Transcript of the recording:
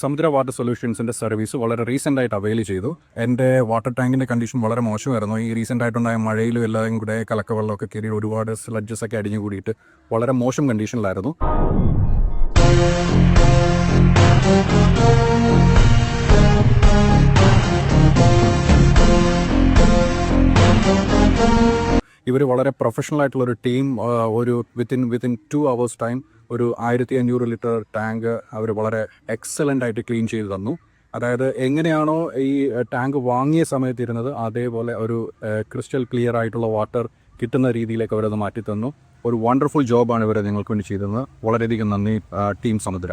സമുദ്ര വാട്ടർ സൊല്യൂഷൻസിന്റെ സർവീസ് വളരെ റീസെന്റ് ആയിട്ട് അവൈൽ ചെയ്തു. എന്റെ വാട്ടർ ടാങ്കിന്റെ കണ്ടീഷൻ വളരെ മോശമായിരുന്നു. ഈ റീസെന്റ് ആയിട്ടുണ്ടായ മഴയിലും എല്ലാം കൂടെ കലക്കവെള്ളമൊക്കെ കയറി ഒരുപാട് സ്ലഡ്ജസ് ഒക്കെ അടിഞ്ഞു കൂടിയിട്ട് വളരെ മോശം കണ്ടീഷനിലായിരുന്നു ഇവർ വളരെ പ്രൊഫഷണൽ ആയിട്ടുള്ള ഒരു ടീം ഒരു within within two hours time ഒരു ആയിരത്തി അഞ്ഞൂറ് ലിറ്റർ ടാങ്ക് അവർ വളരെ എക്സലന്റ് ആയിട്ട് ക്ലീൻ ചെയ്ത് തന്നു. അതായത് എങ്ങനെയാണോ ഈ ടാങ്ക് വാങ്ങിയ സമയത്ത് ഇരുന്നത് അതേപോലെ ഒരു ക്രിസ്റ്റൽ ക്ലിയർ ആയിട്ടുള്ള വാട്ടർ കിട്ടുന്ന രീതിയിലേക്ക് അവരത് മാറ്റി തന്നു ഒരു വണ്ടർഫുൾ ജോബാണ് ഇവരെ നിങ്ങൾക്ക് വേണ്ടി ചെയ്തത് വളരെയധികം നന്ദി ടീം സമുദ്ര.